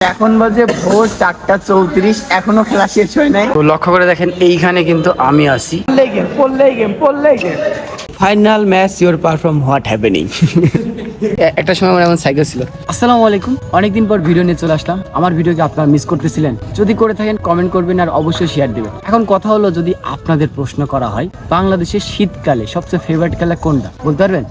এখন বাজে ভোর চারটা চৌত্রিশ এখনও খেলা শেষ হয় নাই। তো লক্ষ্য করে দেখেন এইখানে কিন্তু আমি আছি। পড়লেই গেম পড়লেই গেম পড়লেই game final match your perform what happening একটা সময় আমার এমন সাইকেল ছিল। আসসালামু আলাইকুম। অনেকদিন পর ভিডিও নিয়ে চলে আসলাম। আমার ভিডিওকে আপনারা মিস করতেছিলেন? যদি করে থাকেন কমেন্ট করবেন আর অবশ্যই শেয়ার দিবেন। এখন কথা হলো যদি আপনাদের প্রশ্ন করা হয় বাংলাদেশের শীতকালে সবচেয়ে ফেভারিট খেলা কোনটা? বলতে পারবেন?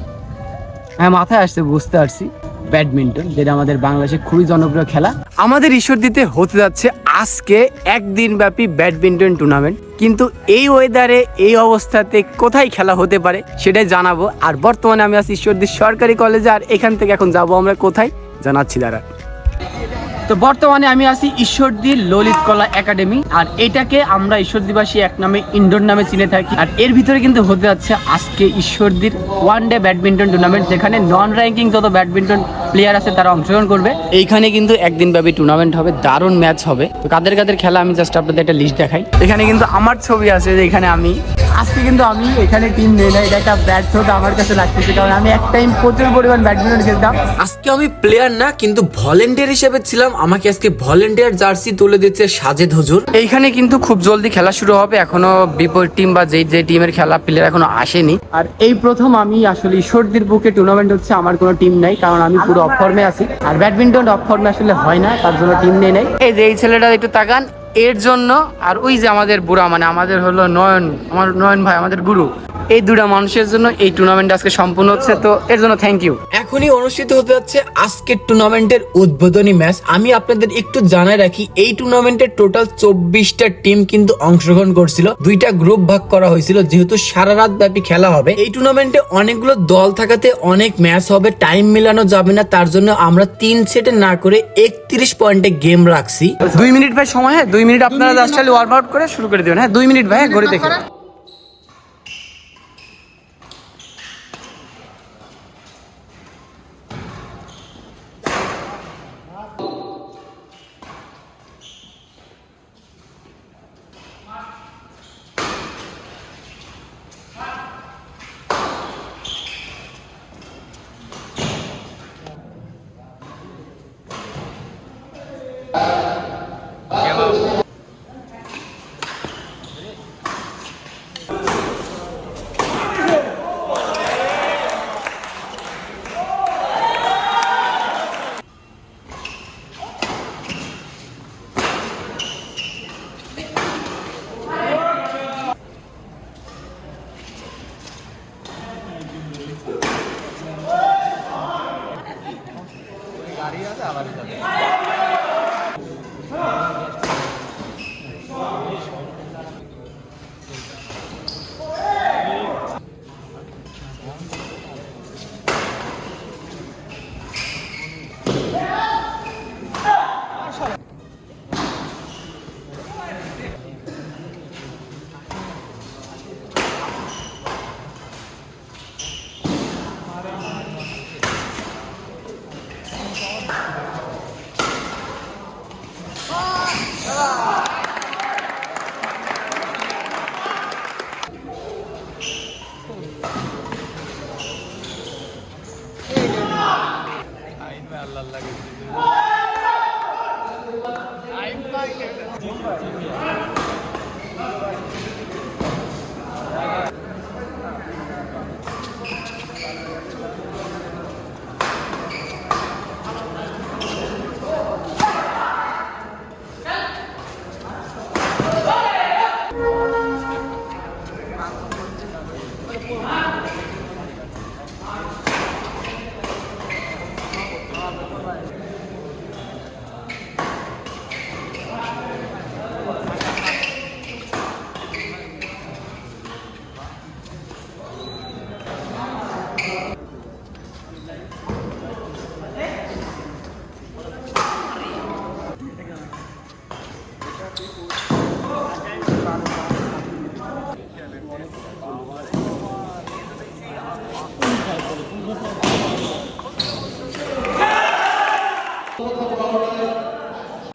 হ্যাঁ মাথায় আসছে বুঝতে পারছি। ব্যাডমিন্টন, যেটা আমাদের বাংলাদেশে খুবই জনপ্রিয় খেলা। আমাদের ঈশ্বরদীতে হতে যাচ্ছে আজকে একদিন ব্যাপী ব্যাডমিন্টন টুর্নামেন্ট। কিন্তু এই ওয়েদারে এই অবস্থাতে কোথায় খেলা হতে পারে সেটাই জানাব। আর বর্তমানে আমি আছি ঈশ্বরদী সরকারি কলেজে, আর এখান থেকে এখন যাব আমরা কোথায়? জানাচ্ছি দাঁড়া তো বর্তমানে আমি আছি ঈশ্বরদীর ললিত কলা একাডেমি আর এটাকে আমরা ঈশ্বরদীবাসী এক নামে ইনডোর নামে চিনে থাকি। আর এর ভিতরে কিন্তু হতে যাচ্ছে আজকে ঈশ্বরদীর ওয়ান ডে ব্যাডমিন্টন টুর্নামেন্ট যেখানে নন র্যাঙ্কিং যত ব্যাডমিন্টন প্লেয়ার আছে তারা অংশগ্রহণ করবে। এইখানে কিন্তু একদিন ব্যাপী টুর্নামেন্ট হবে দারুণ ম্যাচ হবে। তো কাদের কাদের খেলা আমি জাস্ট আপনাদের একটা লিস্ট দেখাই। এখানে কিন্তু আমার ছবি আছে যে এখানে আমি। আজকে কিন্তু আমি এখানে টিম নেই না এটা একটা ব্যাট ব্যর্থতা আমার কাছে লাগতেছে কারণ আমি এক টাইম প্রচুর পরিমাণ ব্যাডমিন্টন খেলতাম। আজকে আমি প্লেয়ার না কিন্তু ভলেন্টিয়ার হিসেবে ছিলাম আমাকে আজকে ভলেন্টিয়ার জার্সি তুলে দিচ্ছে সাজেদ হজুর। এইখানে কিন্তু খুব জলদি খেলা শুরু হবে এখনও বিপরীত টিম বা যেই যে টিমের খেলা প্লেয়ার এখনও আসেনি। আর এই প্রথম আমি আসলে সর্দির বুকে টুর্নামেন্ট হচ্ছে আমার কোনো টিম নাই কারণ আমি পুরো অফ ফর্মে আছি। আর ব্যাডমিন্টন অফ ফর্মে আসলে হয় না তার জন্য টিম নেই নাই। এই যে এই ছেলেটা একটু তাকান এর জন্য আর ওই যে আমাদের বুড়া মানে আমাদের হলো নয়ন আমার নয়ন ভাই আমাদের গুরু এই দুটা মানুষের জন্য এই টুর্নামেন্ট আজকে সম্পূর্ণ হচ্ছে তো এর জন্য থ্যাংক ইউ এখনই অনুষ্ঠিত হতে যাচ্ছে আজকের টুর্নামেন্টের উদ্বোধনী ম্যাচ আমি আপনাদের একটু জানাই রাখি এই টুর্নামেন্টের টোটাল চব্বিশটা টিম কিন্তু অংশগ্রহণ করছিল। দুইটা গ্রুপ ভাগ করা হয়েছিল যেহেতু সারা রাত ব্যাপী খেলা হবে। এই টুর্নামেন্টে অনেকগুলো দল থাকাতে অনেক ম্যাচ হবে টাইম মেলানো যাবে না তার জন্য আমরা তিন সেটে না করে একত্রিশ পয়েন্টে গেম রাখছি। দুই মিনিট ভাই সময় হ্যাঁ দুই মিনিট আপনারা জাস্ট খালি ওয়ার্ম আউট করে শুরু করে দেবেন। হ্যাঁ দুই মিনিট ভাই ঘড়ি দেখে।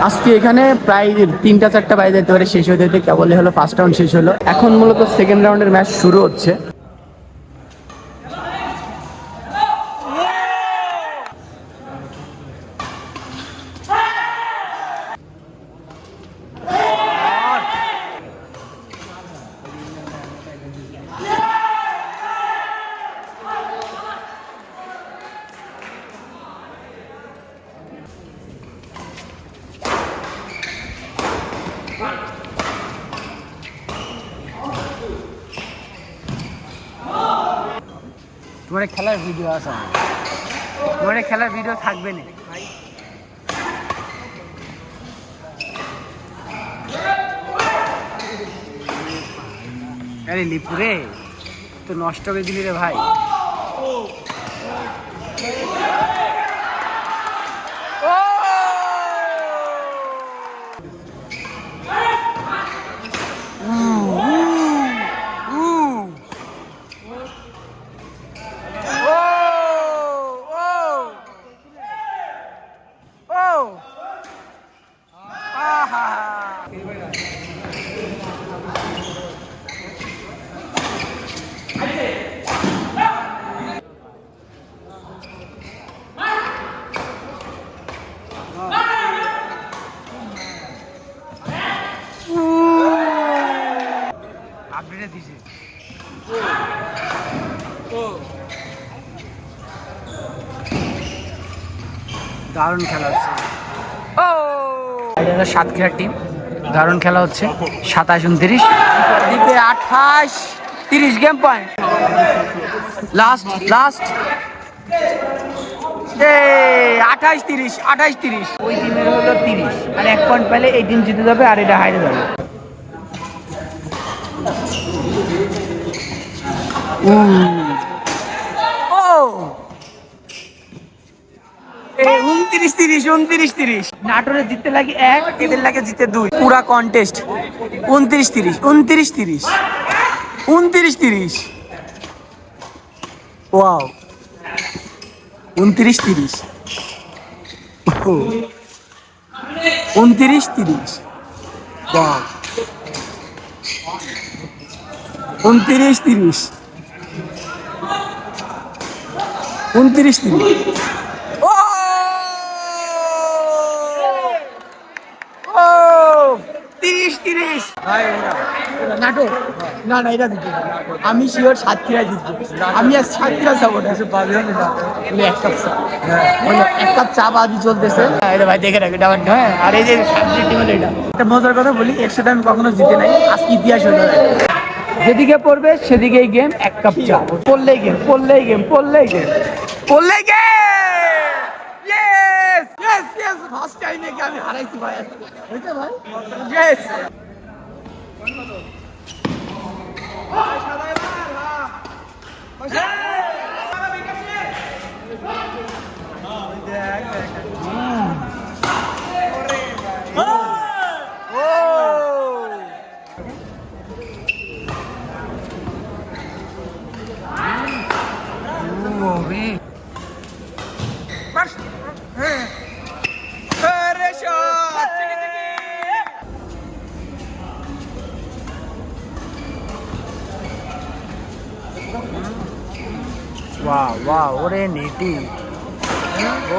আজকে এখানে প্রায় তিনটা চারটা বাইরে যেতে পারে, শেষ হতে হতে কেবলই হলো ফার্স্ট রাউন্ড শেষ হলো। এখন মূলত সেকেন্ড রাউন্ডের ম্যাচ শুরু হচ্ছে। খেলার ভিডিও আছে মানে খেলার ভিডিও থাকবে না। আরে লিপুরে তো নষ্ট করে দিলি রে ভাই। দারুণ খেলা হচ্ছে। ও এটা সাতক্ষীরার টিম দারুণ খেলা হচ্ছে। সাতাশ উনত্রিশ। দিকে আঠাশ তিরিশ গেম পয়েন্ট লাস্ট লাস্ট আঠাশ তিরিশ আঠাশ তিরিশ। ওই টিমের হলো তিরিশ। আর এক পয়েন্ট পেলে এই টিম জিতে যাবে আর এটা হাইরে যাবে। ও উনত্রিশ তিরিশ উনত্রিশ তিরিশ। নাটোরে জিততে লাগে এক। এদের লাগে জিতে দুই। পুরা কন্টেস্ট উনত্রিশ তিরিশ উনত্রিশ তিরিশ। উনত্রিশ তিরিশ। ওয়াও উনত্রিশ তিরিশ। উনত্রিশ তিরিশ। ওয়াও উনত্রিশ তিরিশ। উনত্রিশ তিরিশ ও ও তিরিশ নাটক? না না এটা দিতে আমি শিওর সাতক্ষীরা জিতবো আমি আর সাতক্ষীরা সাপোর্ট এক কাপ চা। ওই এক কাপ চা বাদি চলতেছে। এটা ভাই দেখে রাখি ডাবার হ্যাঁ আর এই যে এটা। একটা মজার কথা বলি এর সাথে আমি কখনো জিতে নাই। আজকে ইতিহাস হয়ে যাবে যেদিকে পড়বে সেদিকেই গেম এক কাপ চা। পড়লেই গেম পড়লেই গেম পড়লেই গেম পড়লেই গেম ফার্স্ট টাইমে কি আমি হারাইছি ভাই? হয়েছে ভাই? ইয়েস Wow, ওরে নেটি।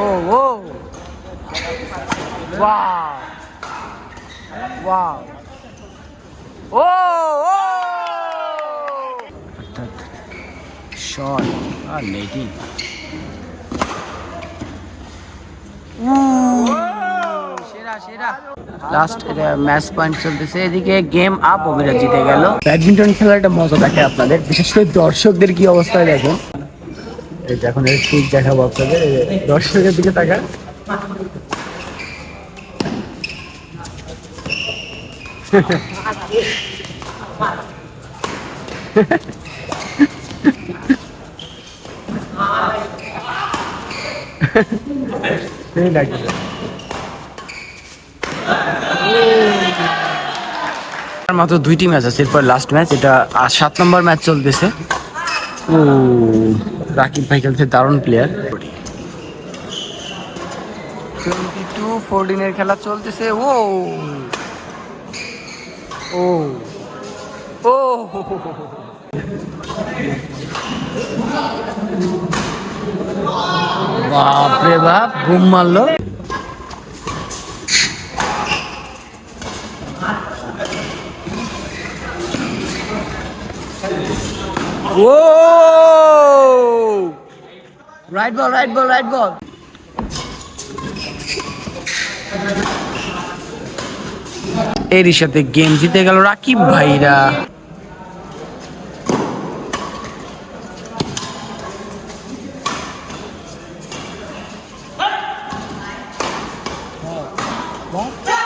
ও ও. ও ও। অর্থাৎ শট। আর নেটি। লাস্ট ম্যাচ পয়েন্ট চলতেছে। এদিকে গেম আপ অভিরাজ জিতে গেল। ব্যাডমিন্টন খেলার একটা মজা থাকে আপনাদের। বিশেষ করে দর্শকদের কি অবস্থায় দেখেন? এখন দেখাবো আপনাদের দর্শকের দিকে মাত্র দুইটি ম্যাচ আছে, এরপর লাস্ট ম্যাচ এটা সাত নম্বর ম্যাচ চলতেছে। ও রাকিব ভাই খেলছে দারুণ প্লেয়ার টোয়েন্টি টু ফোরটিনের খেলা চলতেছে ও। ও। ও। বাপরে বাপ ঘুম মারলো। Whoa! Right ball, right ball, right ball. এরই সাথে গেম জিতে গেল রাকিব ভাইরা What?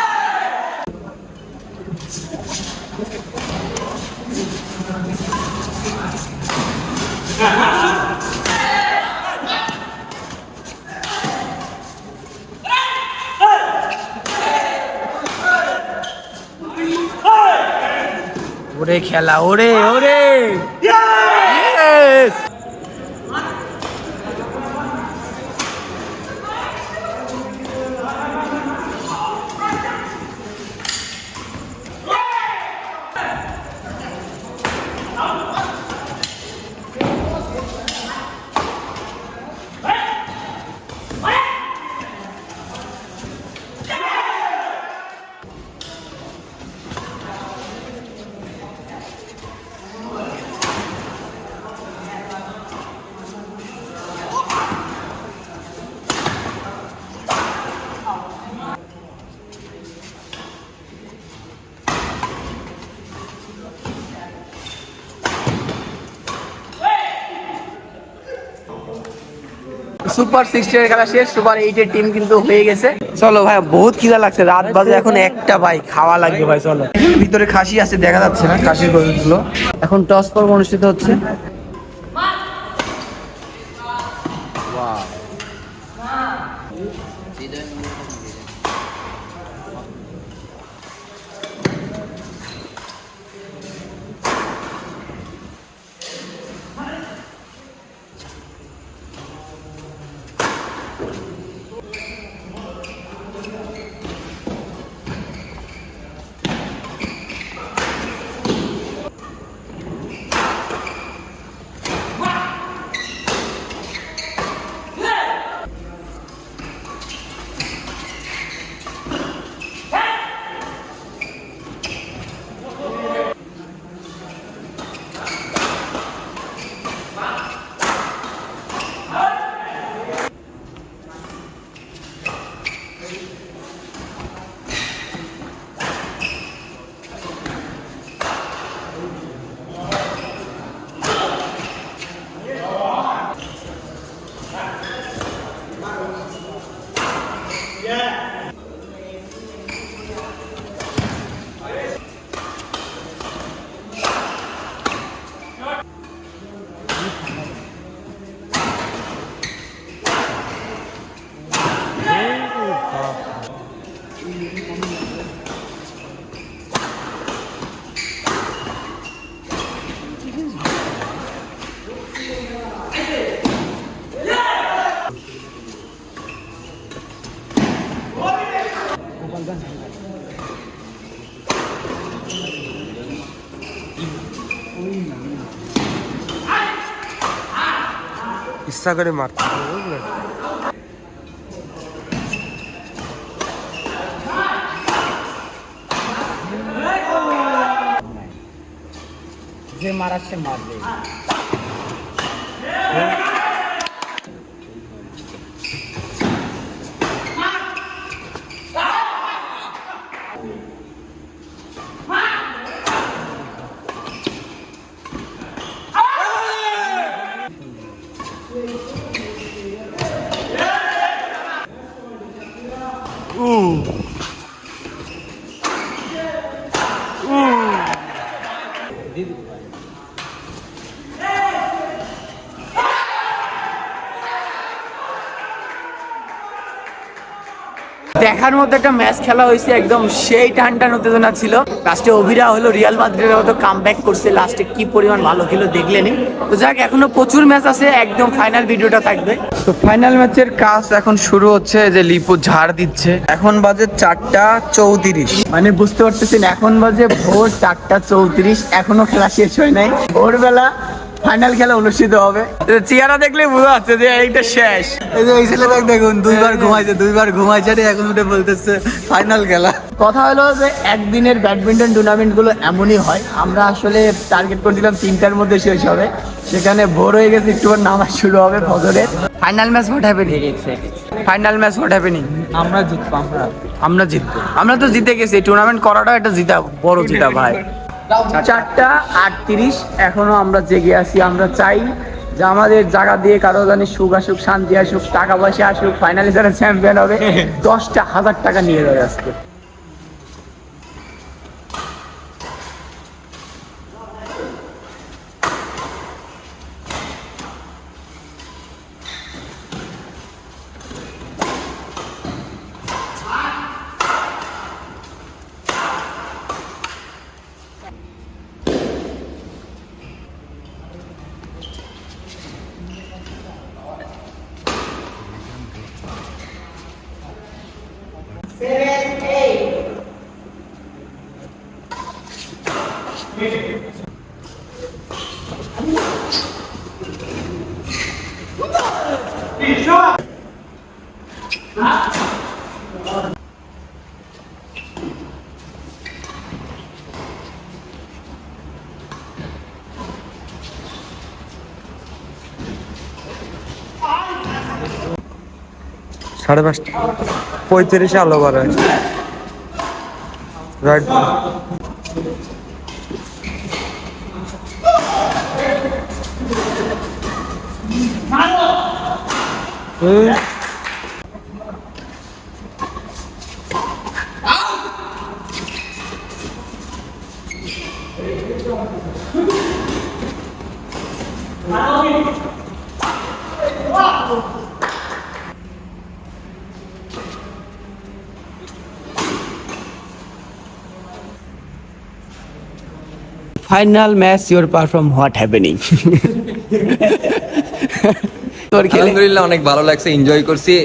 ওরে খেলা ওরে ওরে। সুপার সিক্সটির খেলা শেষ সুপার এইটের টিম কিন্তু হয়ে গেছে। চলো ভাই বহুত খিদা লাগছে। রাত বাজে এখন একটা ভাই খাওয়া লাগবে ভাই চলো। ভিতরে খাসি আছে দেখা যাচ্ছে না খাসির গরুগুলো। এখন টস পর্ব অনুষ্ঠিত হচ্ছে। ইচ্ছা করে जय महाराज से मार दे Ooh. Ooh. দেখার মতো একটা ম্যাচ খেলা হয়েছে একদম সেই টান টান উত্তেজনা ছিল। লাস্টে অভিরা হলো রিয়াল মাদ্রিদের মতো কাম করছে লাস্টে কি পরিমাণ ভালো খেলো দেখলেনি তো যাক এখনও প্রচুর ম্যাচ আছে একদম ফাইনাল ভিডিওটা থাকবে। তো ফাইনাল ম্যাচের কাজ এখন শুরু হচ্ছে যে লিপু ঝাড় দিচ্ছে। এখন বাজে চারটা চৌত্রিশ। মানে বুঝতে পারতেছেন এখন বাজে ভোর চারটা চৌত্রিশ এখনও খেলা শেষ হয় নাই। ভোরবেলা ফাইনাল খেলা অনুষ্ঠিত হবে। চেহারা দেখলে বোঝা যাচ্ছে যে এইটা শেষ। এই যে এই ছেলেটাকে দেখুন দুইবার ঘুমাইছে দুইবার ঘুমাইছে রে, এখন উঠে বলতেছে ফাইনাল খেলা। কথা হলো যে একদিনের ব্যাডমিন্টন টুর্নামেন্টগুলো এমনই হয় আমরা আসলে টার্গেট করছিলাম তিনটার মধ্যে শেষ হবে। সেখানে ভোর হয়ে গেছে একটু নামাজ শুরু হবে ফজরের final match what happening final match what happening আমরা জিতবো আমরা। আমরা জিতবো। আমরা তো জিতে গেছি টুর্নামেন্ট করাটা একটা জিতা বড় জিতা ভাই। চারটা আটত্রিশ এখনও আমরা জেগে আছি আমরা চাই যে আমাদের জায়গা দিয়ে কারও জানি সুখ আসুক শান্তি আসুক টাকা পয়সা আসুক ফাইনালি যারা চ্যাম্পিয়ন হবে দশটা হাজার টাকা নিয়ে যাবে আজকে। সাড়ে পাঁচটা পঁয়ত্রিশে আলো বাড়ায় right final match your perform what happening তোর খেলাধুলা আলহামদুলিল্লাহ অনেক ভালো লাগছে এনজয় করছি।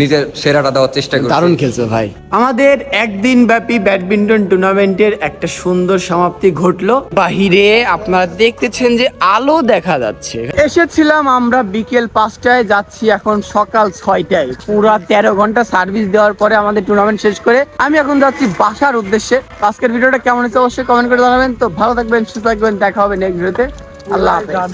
নিজের সেরাটা দেওয়ার চেষ্টা করছি। দারুণ খেলছো ভাই। আমাদের একদিন ব্যাপী ব্যাডমিন্টন টুর্নামেন্টের একটা সুন্দর সমাপ্তি ঘটলো। বাহিরে আপনারা দেখতেছেন যে আলো দেখা যাচ্ছে। এসেছিলাম আমরা বিকেল পাঁচটায় যাচ্ছি এখন সকাল ছয়টায়। পুরা তেরো ঘণ্টা সার্ভিস দেওয়ার পরে আমাদের টুর্নামেন্ট শেষ করে আমি এখন যাচ্ছি বাসার উদ্দেশ্যে। আজকের ভিডিওটা কেমন হচ্ছে অবশ্যই কমেন্ট করে জানাবেন। তো ভালো থাকবেন সুস্থ থাকবেন দেখা হবে নেক্সট ভিডিওতে আল্লাহ হাফেজ।